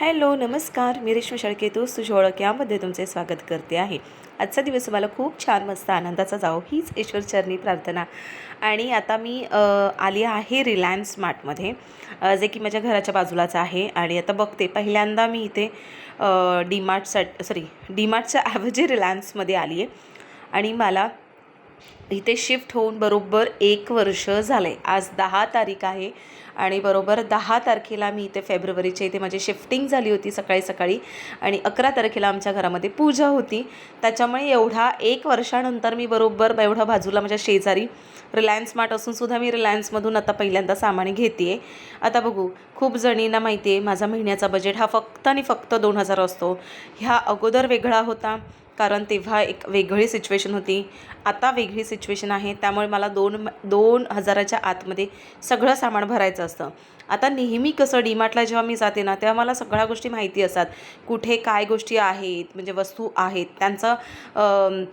Hello नमस्कार. मी रेश्मा शेळके तोच तुझी ओळख यामध्ये तुमचे स्वागत करते आहे. आजचा दिवस तुम्हाला खूप छान मस्त आनंदाचा जाओ हीच ईश्वरचरणी प्रार्थना. आणि आता मी आली आहे रिलायन्स स्मार्टमध्ये जे की माझ्या घराच्या बाजूलाच आहे. आणि आता बघते पहिल्यांदा मी इथे डीमार्टसाठी सॉरी डीमार्टच्या ऐवजी रिलायन्समध्ये आली आहे आणि मला इथे शिफ्ट होऊन बरोबर एक वर्ष झालं आहे आज दहा तारीख आहे आणि बरोबर दहा तारखेला मी इथे फेब्रुवारीच्या इथे माझी शिफ्टिंग झाली होती सकाळी सकाळी आणि अकरा तारखेला आमच्या घरामध्ये पूजा होती. त्याच्यामुळे एवढा एक वर्षानंतर मी बरोबर एवढा बाजूला माझ्या शेजारी रिलायन्स स्मार्ट असूनसुद्धा मी रिलायन्समधून आता पहिल्यांदा सामान घेते आहे आता बघू खूप जणींना माहिती आहे माझा महिन्याचा बजेट हा फक्त आणि फक्त दोन हजार असतो. ह्या अगोदर वेगळा होता. कारण तेव्हा एक वेगळी सिच्युएशन होती. आता वेगळी सिच्युएशन आहे. त्यामुळे मला दोन दोन हजाराच्या आतमध्ये सगळं सामान भरायचं असतं. आता नेहमी कसं डीमार्टला जेव्हा मी जाते ना तेव्हा मला सगळ्या गोष्टी माहिती असतात. कुठे काय गोष्टी आहेत म्हणजे वस्तू आहेत त्यांचं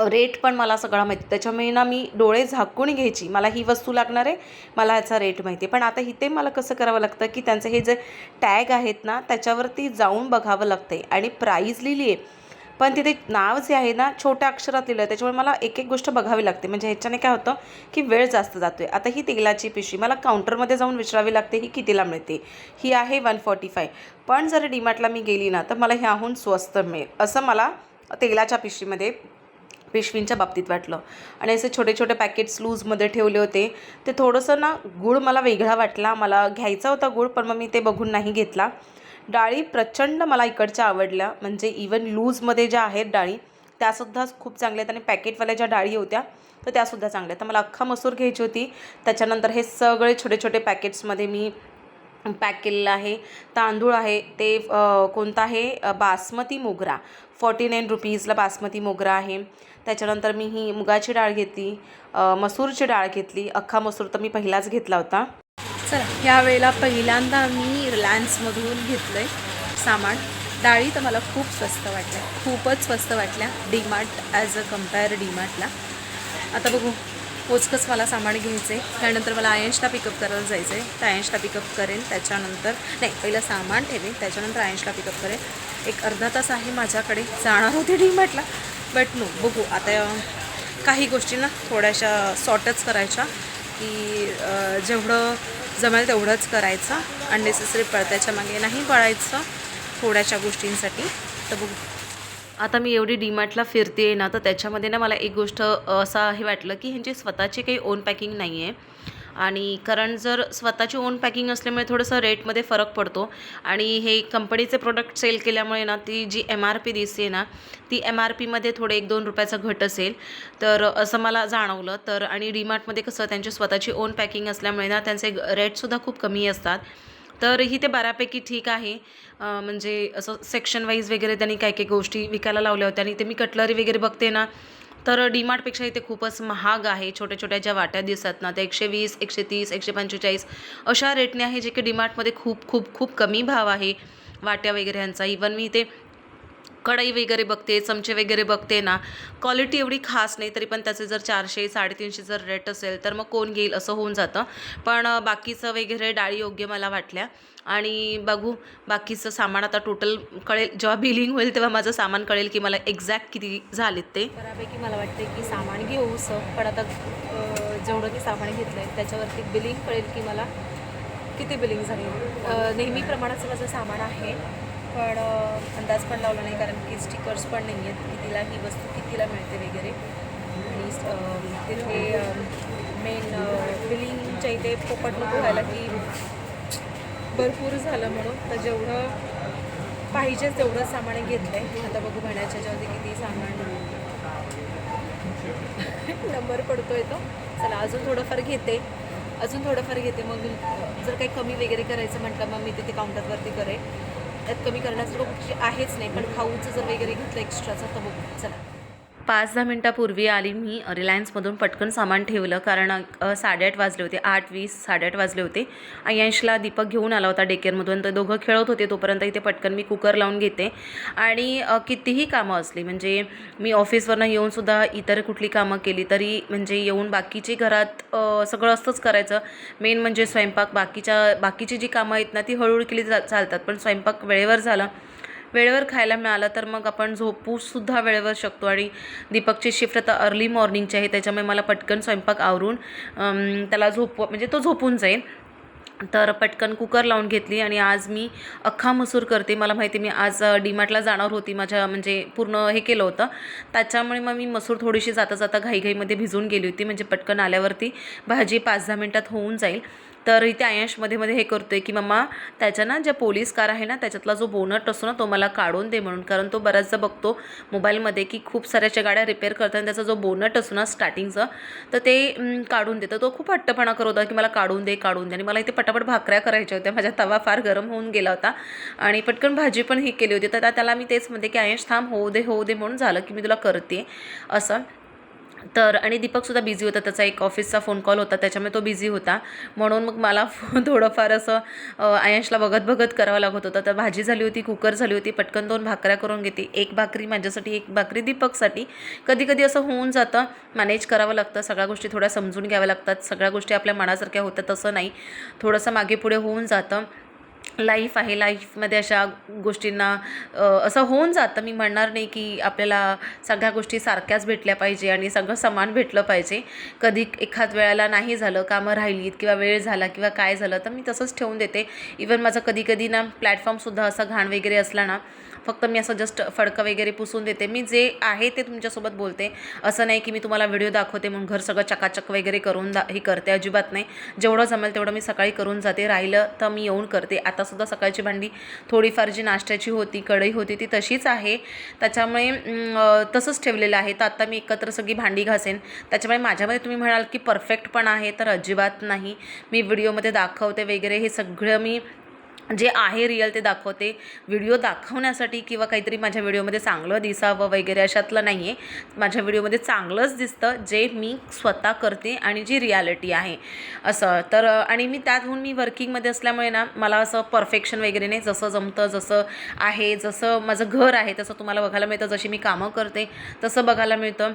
रेट पण मला सगळा माहिती. त्याच्यामुळे ना मी डोळे झाकून घ्यायची. मला ही वस्तू लागणार आहे मला ह्याचा रेट माहिती आहे. पण आता इथे मला कसं करावं लागतं की त्यांचे हे जे टॅग आहेत ना त्याच्यावरती जाऊन बघावं लागतं आहे आणि प्राईज लिहिली आहे पण तिथे नाव जे आहे ना छोट्या अक्षरात लिहिलं त्याच्यामुळे मला एक एक गोष्ट बघावी लागते. म्हणजे ह्याच्याने काय होतं की वेळ जास्त जातो आहे आता ही तेलाची पिशवी मला काउंटरमध्ये जाऊन विचारावी लागते ही कितीला मिळते? ही आहे वन फॉर्टी फाय पण जर डीमार्टला मी गेली ना तर मला ह्याहून स्वस्त मिळेल. असं मला तेलाच्या पिशवीमध्ये पिशवींच्या बाबतीत वाटलं. आणि असे छोटे छोटे पॅकेट्स लूजमध्ये ठेवले होते. ते थोडंसं ना गूळ मला वेगळा वाटला. मला घ्यायचा होता गूळ पण मग मी ते बघून नाही घेतला. डाळी प्रचंड मला इकडच्या आवडल्या. म्हणजे इवन लूजमध्ये ज्या आहेत डाळी त्यासुद्धा खूप चांगल्या आहेत. आणि पॅकेटवाल्या ज्या डाळी होत्या तर त्यासुद्धा चांगल्या तर मला अख्खा मसूर घ्यायची होती. त्याच्यानंतर हे सगळे छोटे छोटे पॅकेट्समध्ये मी पॅक केलेलं आहे. तांदूळ आहे ते कोणता आहे? बासमती मोगरा. फॉर्टी नाईन रुपीजला बासमती मोगरा आहे. त्याच्यानंतर मी ही मुगाची डाळ घेतली मसूरची डाळ घेतली. अख्खा मसूर तर मी पहिलाच घेतला होता. चला ह्या वेळेला पहिल्यांदा मी रिलायन्समधून घेतलं आहे सामान. डाळी तर मला खूप स्वस्त वाटल्या खूपच स्वस्त वाटल्या डीमार्ट ॲज अ कंपेअर डीमार्टला. आता बघू पोचकच मला सामान घ्यायचं आहे त्यानंतर मला आयन्सला पिकअप करायला जायचं आहे तर आयंशला पिकअप करेन त्याच्यानंतर नाही पहिलं सामान ठेवेन त्याच्यानंतर आयंशला पिकअप करेन. एक अर्धा तास आहे माझ्याकडे जाणार होते डीमार्टला. बट नो बघू आता काही गोष्टी ना थोड्याशा सॉर्टच करायच्या की जेवढं जमेल तेवढंच करायचं. अननेसेसरी पळत्याच्या मागे नाही पळायचं थोड्याशा गोष्टींसाठी. तर बघू. आता मी एवढी डीमार्टला फिरते ना तर त्याच्यामध्ये ना मला एक गोष्ट असं हे वाटलं की ह्यांची स्वतःची काही ओन पॅकिंग नाही आहे आणि कारण जर स्वतःची ओन पॅकिंग असल्यामुळे थोडंसं रेटमध्ये फरक पडतो. आणि हे कंपनीचे प्रोडक्ट सेल केल्यामुळे ना ती जी एम आर पी दिसते ना ती एम आर पीमध्ये थोडे एक दोन रुपयाचा घट असेल. तर असं मला जाणवलं. तर आणि डीमार्टमध्ये कसं त्यांची स्वतःची ओन पॅकिंग असल्यामुळे ना त्यांचे रेटसुद्धा खूप कमी असतात. तर ही ते बऱ्यापैकी ठीक आहे. म्हणजे असं सेक्शन वाईज वगैरे त्यांनी काही काही गोष्टी विकायला लावल्या होत्या. आणि ते मी कटलरी वगैरे बघते ना तर डीमार्टपेक्षा इथे खूपच महाग आहे. छोट्या छोट्या ज्या वाट्या दिसतात ना त्या एकशे वीस एकशे तीस एकशे पंचेचाळीस अशा रेटने आहे जे की डीमार्टमध्ये खूप खूप खूप कमी भाव आहे. वाट्या वगैरे यांचा इवन मी ते कढई वगैरे बघते चमचे वगैरे बघते ना क्वालिटी एवढी खास नाही तरी पण त्याचे जर चारशे साडेतीनशे जर रेट असेल तर मग कोण घेईल असं होऊन जातं. पण बाकीचं वगैरे डाळी योग्य मला वाटल्या. आणि बघू बाकीचं सामान आता टोटल कळेल जेव्हा बिलिंग होईल तेव्हा माझं सामान कळेल की मला एक्झॅक्ट किती झालेत ते. बऱ्यापैकी मला वाटते की सामान घेऊ असं पण आता जेवढं मी सामान घेतलं आहे त्याच्यावरती बिलिंग कळेल की मला किती बिलिंग झाली. नेहमी नेहमीप्रमाणेच माझं सामान आहे. पण अंदाज पण लावला नाही कारण की स्टिकर्स पण नाही आहेत कितीला ही वस्तू कितीला मिळते वगैरे. आणि तिथे मेन बिलिंगच्या इथे पोपट नको व्हायला की भरपूर झालं म्हणून. तर जेवढं पाहिजे तेवढं सामान घेतलं आहे आता बघू महिन्याच्या याच्यावरती किती सामान नंबर पडतोय तो. चला अजून थोडंफार घेते. अजून थोडंफार घेते. मग जर काही कमी वगैरे करायचं म्हटलं मग मी तिथे काउंटरवरती करेन. त्यात कमी करण्यासारखं गोष्टी आहेच नाही पण खाऊचं जर वगैरे घेतलं एक्स्ट्राचं तर बघू. चला. पाच दहा मिनटापूर्वी आली मी रिलायन्समधून पटकन सामान ठेवलं. कारण साडेआठ वाजले होते. आठ वीस साडेआठ वाजले होते. अय्यांशला दीपक घेऊन आला होता डेकेअरमधून. तर दोघं खेळत होते तोपर्यंत इथे पटकन मी कुकर लावून घेते. आणि कितीही कामं असली म्हणजे मी ऑफिसवरनं येऊनसुद्धा इतर कुठली कामं केली तरी म्हणजे येऊन बाकीची घरात सगळं असतंच करायचं. मेन म्हणजे स्वयंपाक. बाकीच्या बाकीची जी कामं आहेत ना ती हळूहळू केली जा चालतात. पण स्वयंपाक वेळेवर झाला. वेळेवर खायला मिळालं तर मग आपण झोपूसुद्धा वेळेवर शकतो. आणि दीपकची शिफ्ट आता अर्ली मॉर्निंगची आहे. त्याच्यामुळे मला पटकन स्वयंपाक आवरून त्याला झोप म्हणजे तो झोपून जाईल तर पटकन कुकर लावून घेतली आणि आज मी अख्खा मसूर करते. मला माहिती मी आज डीमार्टला जाणार होती. माझ्या म्हणजे पूर्ण हे केलं होतं. त्याच्यामुळे मग मी मसूर थोडीशी जाता जाता घाईघाईमध्ये भिजून गेली होती. म्हणजे पटकन आल्यावरती भाजी पाच दहा मिनटात होऊन जाईल. तर इथे आयशमध्ये मध्ये हे करतोय की मम्मा त्याच्या ना ज्या पोलीस कार आहे ना त्याच्यातला जो बोनट असतो ना तो मला काढून दे म्हणून. कारण तो बऱ्याचदा बघतो मोबाईलमध्ये की खूप साऱ्याच्या गाड्या रिपेअर करताना त्याचा जो बोनट असतो ना स्टार्टिंगचं तर ते काढून देतं. तो खूप हट्टपणा करत होता की मला काढून दे काढून दे. आणि मला इथे पटापट भाकऱ्या करायच्या होत्या. माझ्या तवा फार गरम होऊन गेला होता. आणि पटकन भाजी पण ही केली होती. तर त्याला मी तेच म्हणते की आयश थांब होऊ दे होऊ दे म्हणून झालं की मी तुला करते. असं. तर आणि दीपकसुद्धा बिझी होता. त्याचा एक ऑफिसचा फोन कॉल होता. त्याच्यामुळे तो बिझी होता. म्हणून मग मला थोडंफार असं अ, आयशला बघत बघत करावं लागत होतं. तर भाजी झाली होती कुकर झाली होती. पटकन दोन भाकऱ्या करून घेते. एक भाकरी माझ्यासाठी एक भाकरी दीपकसाठी. कधी कधी असं होऊन जातं. मॅनेज करावं लागतं. सगळ्या गोष्टी थोड्या समजून घ्याव्या लागतात. सगळ्या गोष्टी आपल्या मनासारख्या होतात. तसं नाही. थोडंसं मागे पुढे होऊन जातं. लाईफ आहे लाईफमध्ये अशा गोष्टींना असं होऊन जातं. मी म्हणणार नाही की आपल्याला सगळ्या गोष्टी सारख्याच भेटल्या पाहिजे आणि सगळं समान भेटलं पाहिजे. कधी एखाद वेळेला नाही झालं कामं राहिलीत किंवा वेळ झाला किंवा काय झालं तर मी तसंच ठेवून देते. इवन माझं कधी कधी ना प्लॅटफॉर्मसुद्धा असा घाण वगैरे असला ना फक्त मी असं जस्ट फडकं वगैरे पुसून देते. मी जे आहे ते तुमच्यासोबत बोलते. असं नाही की मी तुम्हाला व्हिडिओ दाखवते म्हणून घर सगळं चकाचक वगैरे करून दा हे करते. अजिबात नाही. जेवढं जमेल तेवढं मी सकाळी करून जाते. राहिलं तर मी येऊन करते. आतासुद्धा सकाळची भांडी थोडीफार जी नाश्त्याची होती कढई होती ती तशीच आहे. त्याच्यामुळे तसंच ठेवलेलं आहे. तर आता मी एकत्र सगळी भांडी घासेन. त्याच्यामुळे माझ्यामध्ये तुम्ही म्हणाल की परफेक्ट पण आहे तर अजिबात नाही. मी व्हिडिओमध्ये दाखवते वगैरे. हे सगळं मी जे आहे रिअल ते दाखवते. व्हिडिओ दाखवण्यासाठी किंवा काहीतरी माझ्या व्हिडिओमध्ये चांगलं दिसावं वगैरे अशातलं नाही आहे माझ्या व्हिडिओमध्ये चांगलंच दिसतं जे मी स्वतः करते आणि जी रियालिटी आहे. असं. तर आणि मी त्यातहून मी वर्किंगमध्ये असल्यामुळे ना मला असं परफेक्शन वगैरे नाही. जसं जमतं जसं आहे जसं माझं घर आहे तसं तुम्हाला बघायला मिळतं. जशी मी कामं करते तसं बघायला मिळतं.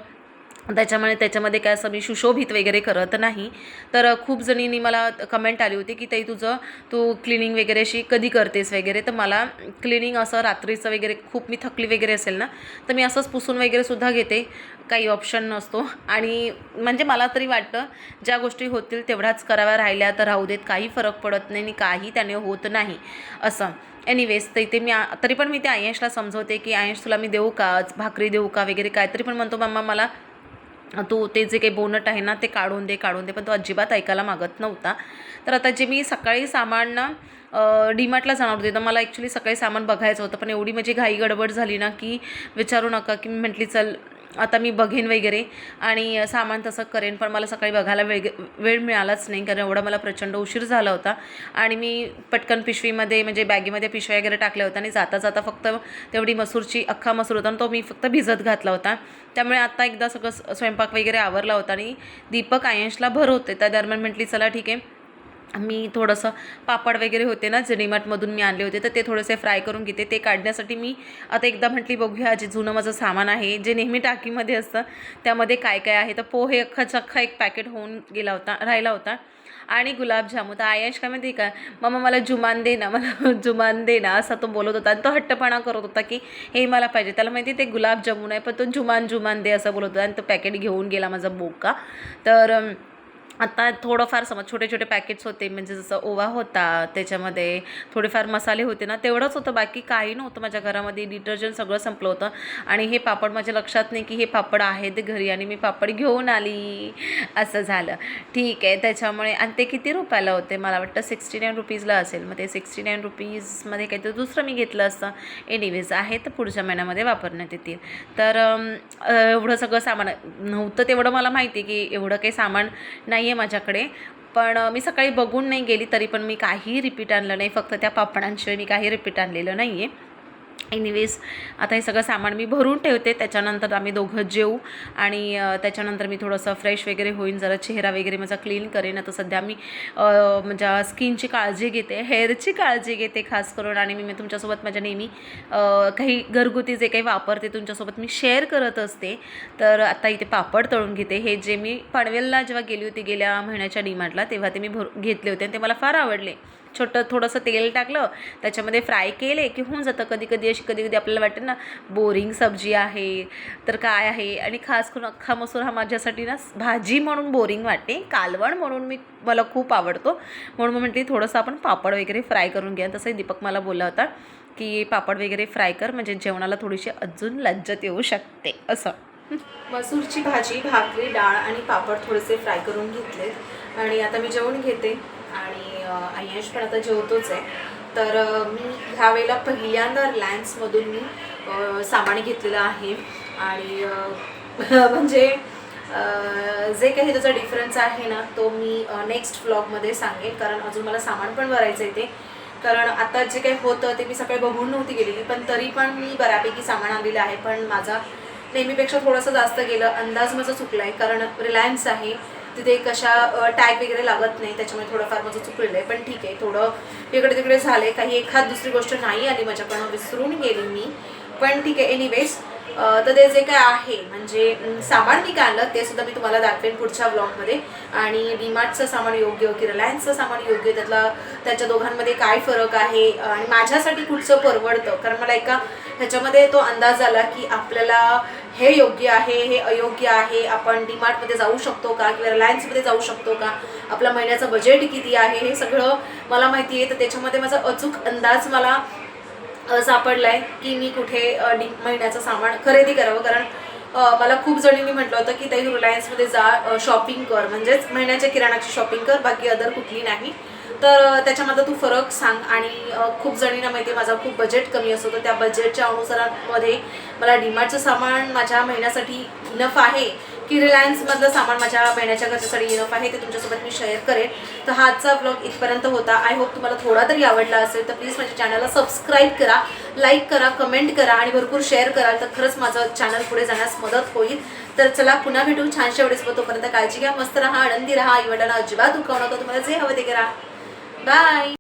त्याच्यामुळे त्याच्यामध्ये काय असं मी सुशोभित वगैरे करत नाही. तर खूप जणींनी मला कमेंट आली होती की ताई तुझं तू क्लिनिंग वगैरे अशी कधी करतेस वगैरे? तर मला क्लिनिंग असं रात्रीचं वगैरे खूप मी थकली वगैरे असेल ना तर मी असंच पुसून वगैरे सुद्धा घेते. काही ऑप्शन नसतो. आणि म्हणजे मला तरी वाटतं ज्या गोष्टी होतील तेवढ्याच कराव्या राहिल्या तर राहू देत. काही फरक पडत नाही आणि काही त्याने होत नाही. असं. एनिवेज तर इथे मी तरी पण मी ते आयशला समजवते की आयश तुला मी देऊ का? आज भाकरी देऊ का? वगैरे काय तरी पण म्हणतो मम्मा मला तू ते जे काही बोनट आहे ना ते काढून दे काढून दे पण तो अजिबात ऐकायला मागत नव्हता. तर आता जे मी सकाळी सामान ना डीमार्टला जाणार होते तर मला ॲक्च्युली सकाळी सामान बघायचं होतं पण एवढी माझी घाई गडबड झाली ना की विचारू नका की मी म्हटली चल आता मी बघेन वगैरे. आणि सामान तसं करेन पण मला सकाळी बघायला वेग वेळ मिळालाच नाही कारण एवढा मला प्रचंड उशीर झाला होता. आणि मी पटकन पिशवीमध्ये म्हणजे बॅगीमध्ये पिशव्या वगैरे टाकल्या होत्या आणि जाता जाता फक्त तेवढी मसूरची अख्खा मसूर होता आणि तो मी फक्त भिजत घातला होता. त्यामुळे आत्ता एकदा सगळं स्वयंपाक वगैरे आवरला होता आणि दीपक आयंशला भर होते. त्या दरम्यान म्हटली चला ठीक आहे. मी थोडंसं पापड वगैरे होते ना जे डीमार्टमधून मी आणले होते तर ते थोडेसे फ्राय करून घेते. ते काढण्यासाठी मी आता एकदा म्हटली बघूया जे जुनं माझं सामान आहे जे नेहमी टाकीमध्ये असतं त्यामध्ये काय काय आहे? तर पोहे अख्खाचा अख्खा एक पॅकेट होऊन गेला होता राहिला होता. आणि गुलाबजामू तर आयश काय माहिती का? मम्मा मला जुमान दे ना मला जुमान दे ना असा तो बोलत होता. आणि तो हट्टपणा करत होता की हे मला पाहिजे. त्याला माहिती ते गुलाबजामुन आहे पण तो जुमान जुमान दे असं बोलत होता. आणि तो पॅकेट घेऊन गेला माझा बोका. तर आता थोडंफार समज छोटे छोटे पॅकेट्स होते म्हणजे जसं ओवा होता त्याच्यामध्ये थोडेफार मसाले होते ना तेवढंच होतं. बाकी काही नव्हतं माझ्या घरामध्ये. डिटर्जंट सगळं संपलं होतं. आणि हे पापड माझ्या लक्षात नाही की हे पापड आहेत घरी आणि मी पापड घेऊन आली. असं झालं. ठीक आहे. त्याच्यामुळे आणि ते किती रुपयाला होते? मला वाटतं सिक्स्टी नाईन रुपीजला असेल. मग ते सिक्स्टी नाईन रुपीजमध्ये काहीतरी दुसरं मी घेतलं असतं. एनिवेज आहे तर पुढच्या महिन्यामध्ये वापरण्यात येतील. तर एवढं सगळं सामान नव्हतं तेवढं मला माहिती आहे की एवढं काही सामान नाही आहे माझ्याकडे. पण मी सकाळी बघून नाही गेली तरी पण मी काही रिपीट आणलं नाही. फक्त त्या पापडांशिवाय मी काही रिपीट आणलेलं नाही आहे एनिवेज आता हे सगळं सामान मी भरून ठेवते त्याच्यानंतर आम्ही दोघं जेऊ आणि त्याच्यानंतर मी थोडंसं फ्रेश वगैरे होईन जरा चेहरा वगैरे माझा क्लीन करेन. आता सध्या मी माझ्या म्हणजे स्किनची काळजी घेते हेअरची काळजी घेते खास करून आणि मी मी तुमच्यासोबत माझ्या नेहमी काही घरगुती जे काही वापरते तुमच्यासोबत मी शेअर करत असते. तर आता इथे पापड तळून घेते. हे जे मी पनवेलला जेव्हा गेली होती गेल्या महिन्याच्या डीमार्टला तेव्हा ते मी भर घेतले होते आणि ते मला फार आवडले. छोटं थोडंसं तेल टाकलं त्याच्यामध्ये फ्राय केले की होऊन जातं. कधी कधी अशी कधी कधी आपल्याला वाटतं ना बोरिंग सब्जी आहे तर काय आहे? आणि खास करून अख्खा मसूर हा माझ्यासाठी ना भाजी म्हणून बोरिंग वाटते. कालवण म्हणून मी मला खूप आवडतो. म्हणून मग म्हटली थोडंसं आपण पापड वगैरे फ्राय करून घ्या तसंही दीपक मला बोलला होता की पापड वगैरे फ्राय कर म्हणजे जेवणाला थोडीशी अजून लज्जत येऊ शकते. असं. मसूरची भाजी भाकरी डाळ आणि पापड थोडेसे फ्राय करून घेतले आणि आता मी जेवण घेते. आयश पण आता जेवतोच आहे. तर मी ह्या वेळेला पहिल्यांदा रिलायन्समधून मी सामान घेतलेलं आहे. आणि म्हणजे जे काही त्याचा डिफरन्स आहे ना तो मी नेक्स्ट व्लॉगमध्ये सांगेन. कारण अजून मला सामान पण भरायचं आहे ते. कारण आता जे काही होतं ते मी सकाळी बघून नव्हती गेलेली पण तरी पण मी बऱ्यापैकी सामान आणलेलं आहे. पण माझा नेहमीपेक्षा थोडंसं जास्त गेलं अंदाज माझा चुकला आहे कारण रिलायन्स आहे. तिथे कशा टॅग वगैरे लागत नाही त्याच्यामुळे थोडंफार माझं चुकलेलं आहे. पण ठीक आहे थोडं इकडे तिकडे झाले काही एखाद दुसरी गोष्ट नाही आली माझ्याकडनं विसरून गेली मी. पण ठीक आहे एनिवेज तर ते जे काय आहे म्हणजे सामान मी काय आणलं ते सुद्धा मी तुम्हाला दाखवेन पुढच्या ब्लॉगमध्ये आणि डीमार्टचं सामान योग्य की रिलायन्सचं सामान योग्य त्यातला त्याच्या दोघांमध्ये काय फरक आहे आणि माझ्यासाठी कुठचं परवडतं? कारण मला एका ह्याच्यामध्ये तो अंदाज आला की आपल्याला हे योग्य आहे हे अयोग्य आहे आपण डीमार्टमध्ये जाऊ शकतो का किंवा रिलायन्समध्ये जाऊ शकतो का? आपला महिन्याचं बजेट किती आहे? हे सगळं मला माहिती आहे. तर त्याच्यामध्ये माझा अचूक अंदाज मला सापडला आहे की मी कुठे डी महिन्याचं सामान खरेदी करावं. कारण मला खूप जणींनी म्हटलं होतं की ताई रिलायन्समध्ये जा शॉपिंग कर. म्हणजेच महिन्याच्या किराणाची शॉपिंग कर. बाकी अदर कुठली नाही. तर त्याच्यामध्ये तू फरक सांग. आणि खूप जणींना माहिती आहे माझा खूप बजेट कमी असतो. तर त्या बजेटच्या अनुसारामध्ये मला डीमार्टचं सामान माझ्या महिन्यासाठी इनफ आहे की रिलायन्समधलं सामान माझ्या महिन्याच्या खर्चासाठी इनफ आहे ते तुमच्यासोबत मी शेअर करेन. तर हा आजचा ब्लॉग इथपर्यंत होता. आय होप तुम्हाला थोडा तरी आवडला असेल तर प्लीज माझ्या चॅनलला सबस्क्राईब करा लाईक करा कमेंट करा आणि भरपूर शेअर कराल. तर खरंच माझं चॅनल पुढे जाण्यास मदत होईल. तर चला पुन्हा भेटू. छानशा वेळेस तोपर्यंत काळजी घ्या मस्त राहा आनंदी राहा. आई वडिलांना अजिबात दुखावू नका. तुम्हाला जे हवं ते करा. Bye!